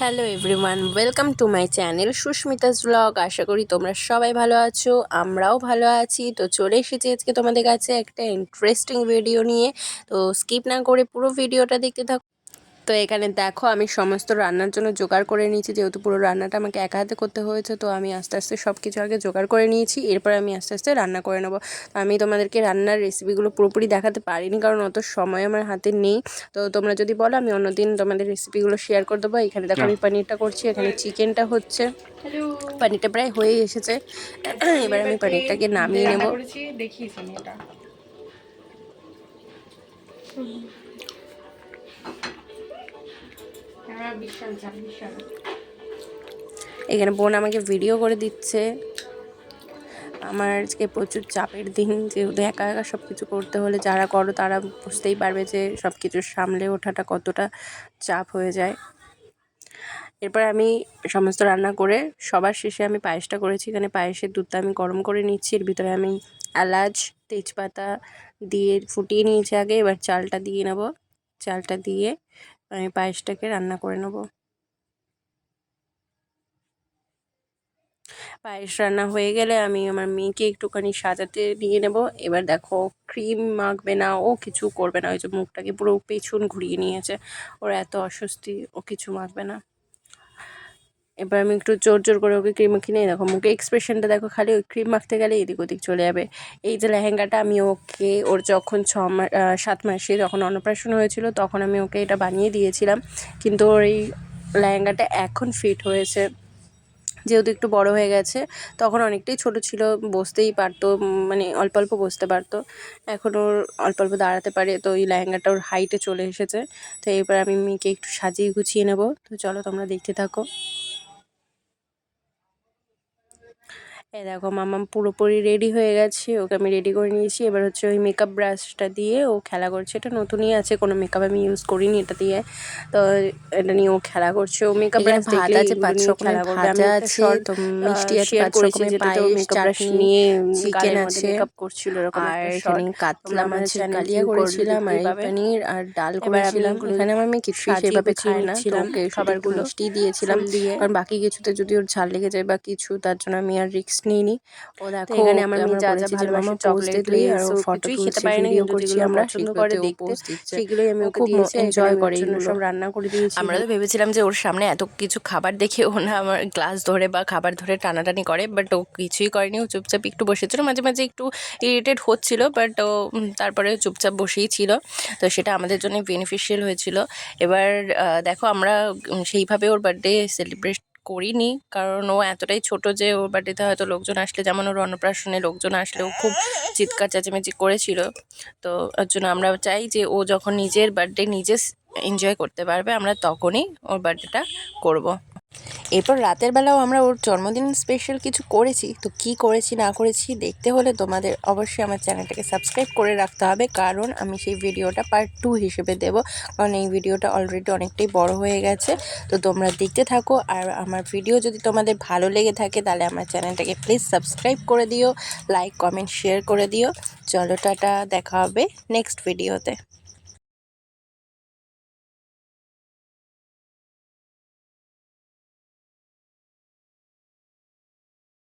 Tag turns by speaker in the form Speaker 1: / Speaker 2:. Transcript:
Speaker 1: Hello everyone welcome to my channel Susmita blog আশা করি তোমরা সবাই ভালো আছো, আমরাও ভালো আছি। তো চলে এসেছি আজকে তোমাদের কাছে একটা ইন্টারেস্টিং ভিডিও নিয়ে। তো স্কিপ না করে পুরো ভিডিওটা দেখতে থাকো। তো এখানে দেখো আমি সমস্ত রান্নার জন্য জোগাড় করে নিয়েছি। যেহেতু পুরো রান্নাটা আমাকে একা হাতে করতে হয়েছে তো আমি আস্তে আস্তে সব কিছু আগে জোগাড় করে নিয়েছি। এরপর আমি আস্তে আস্তে রান্না করে নেব। তো আমি তোমাদেরকে রান্নার রেসিপিগুলো পুরোপুরি দেখাতে পারিনি কারণ অত সময় আমার হাতে নেই। তো তোমরা যদি বলো আমি অন্যদিন তোমাদের রেসিপিগুলো শেয়ার করে দেবো। এখানে দেখো আমি পনিরটা করছি এখানে চিকেনটা হচ্ছে। পনিরটা প্রায় হয়ে এসেছে। এবার আমি পনিরটাকে নামিয়ে নেব।
Speaker 2: দেখিয়েছি এটা।
Speaker 1: এখানে বোন আমাকে ভিডিও করে দিচ্ছে। আমার আজকে প্রচুর চাপের দিন, যেহেতু একা একা সব কিছু করতে হলে যারা করো তারা বুঝতেই পারবে যে সব কিছু সামলে ওঠাটা কতটা চাপ হয়ে যায়। এরপর আমি সমস্ত রান্না করে, সবার শেষে আমি পায়েসটা করেছি। এখানে পায়েসের দুধটা আমি গরম করে নিচ্ছি। এর ভিতরে আমি এলাচ, তেজপাতা দিয়ে ফুটিয়ে নিয়েছি আগে। এবার চালটা দিয়ে নেব। চালটা দিয়ে আমি পায়েসটাকে রান্না করে নেব। পায়েস রান্না হয়ে গেলে আমি আমার মেয়েকে একটুখানি সাজাতে নিয়ে নেব। এবার দেখো ক্রিম মাখবে না, ও কিছু করবে না। ওই যে মুখটাকে পুরো পেছন ঘুরিয়ে নিয়েছে। ওর এত অস্বস্তি, ও কিছু মাখবে না। এবার আমি একটু জোর জোর করে ওকে ক্রিম কিনে দেখো, মুখে এক্সপ্রেশনটা দেখো, খালি ওই ক্রিম মাখতে গেলে এদিক ওদিক চলে যাবে। এই যে লেহেঙ্গাটা আমি ওকে, ওর যখন ছ সাত মাসে যখন অন্নপ্রাশন হয়েছিল, তখন আমি ওকে এটা বানিয়ে দিয়েছিলাম। কিন্তু ওর এই লেহেঙ্গাটা এখন ফিট হয়েছে। যেহেতু একটু বড় হয়ে গেছে, তখন অনেকটাই ছোট ছিল, বসতেই পারতো মানে অল্প অল্প বসতে পারতো। এখন ওর অল্প অল্প দাঁড়াতে পারে, তো ওই লেহেঙ্গাটা ওর হাইটে চলে এসেছে। তো এবার আমি মেয়েকে একটু সাজিয়ে গুছিয়ে নেব। তো চলো তোমরা দেখতে থাকো। এ দেখো মামাম পুরোপুরি রেডি হয়ে গেছে ওকে আমি রেডি করে নিয়েছি। এবার হচ্ছে ওই মেকআপ ব্রাশটা দিয়ে ও খেলা করছে। এটা নতুনই আছে কোনো মেকআপ আমি ইউজ করিনি এটা দিয়ে তো এটা নিয়ে ও খেলা করছে। ও মেকআপ ব্রাশ ভাত আছে পাঁচ খেলা করবে। আমি আছে তো মিষ্টি আছে পাঁচ রকমের মেকআপ ব্রাশ নিয়ে চিকেন আছে। মেকআপ করছিল এরকম আর এখানে কাতলা মাছের কালিয়া করেছিলাম আর পনির আর ডাল করেছিলাম। এখানে আমার মেয়ে কিছু সেভাবে খাই না খাবারগুলো মিষ্টি দিয়েছিলাম। দিয়ে। কারণ বাকি কিছুতে যদি ওর ঝাল লেগে যায় বা কিছু তার জন্য আমি আর রিক্স নিইনি। ও দেখো এখানে আমার মেয়ে যা যা ভালোবাসে চকলেট দিয়ে আর ফটো খেতে পারে না করছি আমরা সেগুলো করে দেখতে সেগুলোই আমি ওকে খুব এনজয় করে এগুলো সব রান্না করে দিয়েছি।
Speaker 3: আমরা তো ভেবেছিলাম যে ওর সামনে এত কিছু খাবার দেখে ও না আমার গ্লাস ধরে বা খাবার ধরে টানাটানি করে বাট ও কিছুই করেনি ও চুপচাপ একটু বসেছিল মাঝে মাঝে একটু ইরিটেড হচ্ছিল বাট ও তারপরে চুপচাপ বসেই ছিল। তো সেটা আমাদের জন্য বেনিফিশিয়াল হয়েছিল। এবার দেখো আমরা সেইভাবে ওর বার্থডে সেলিব্রেট করিনি কারণ ও এতটাই ছোট যে ওর বাড়িতে হয়তো লোকজন আসলে, যেমন ওর অন্নপ্রাশনে লোকজন আসলে ও খুব চিৎকার চেঁচামেচি করেছিল তো ওর জন্য আমরা চাই যে ও যখন নিজের বার্থডে নিজে এনজয় করতে পারবে, আমরা তখনই ওর বার্থডেটা করব। এরপর রাতের বেলাও আমরা ওর জন্মদিন স্পেশাল কিছু করেছি, তো কি করেছি না করেছি দেখতে হলে তোমাদের অবশ্যই আমার চ্যানেলটাকে সাবস্ক্রাইব করে রাখতে হবে। কারণ আমি সেই ভিডিওটা পার্ট টু হিসেবে দেব, কারণ এই ভিডিওটা অলরেডি অনেকটাই বড় হয়ে গেছে। তো তোমরা দেখতে থাকো, আর আমার ভিডিও যদি তোমাদের ভালো লেগে থাকে তাহলে আমার চ্যানেলটাকে প্লিজ সাবস্ক্রাইব করে দিও লাইক কমেন্ট শেয়ার করে দিও। চলো, টাটা, দেখা হবে নেক্সট ভিডিওতে